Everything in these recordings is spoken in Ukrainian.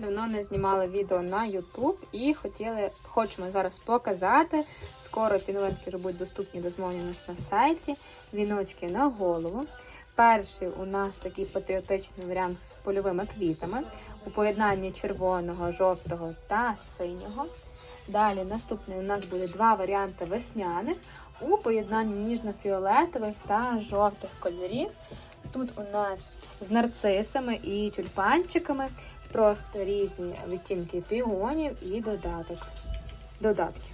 Давно не знімали відео на YouTube і хотіли, хочемо зараз показати. Скоро ці новинки вже будуть доступні до замовлення у нас на сайті. Віночки на голову. Перший у нас такий патріотичний варіант з польовими квітами у поєднанні червоного, жовтого та синього. Далі наступний у нас буде два варіанти весняних у поєднанні ніжно-фіолетових та жовтих кольорів. Тут у нас з нарцисами і тюльпанчиками, просто різні відтінки піонів і додаток. додатки.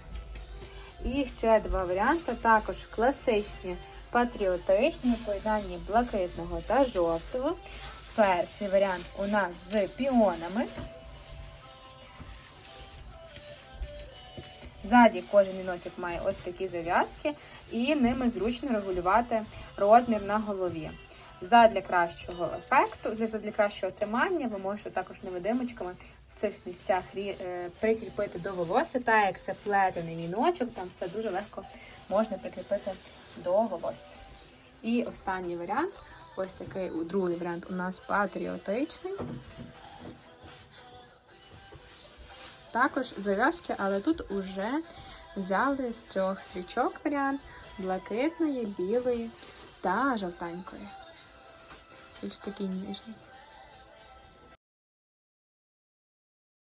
І ще два варіанти, також класичні, патріотичні, в поєднанні блакитного та жовтого. Перший варіант у нас з піонами. Ззаді кожен віночок має ось такі зав'язки, і ними зручно регулювати розмір на голові. Задля кращого ефекту, для задля кращого тримання, ви можете також невидимочками в цих місцях е, прикріпити до волосся, так як це плетений віночок, там все дуже легко можна прикріпити до волосся. І останній варіант, ось такий другий варіант у нас патріотичний. Також зав'язки, але тут уже взяли з трьох стрічок варіант блакитної, білої та жовтенької. Більш такий ніжний.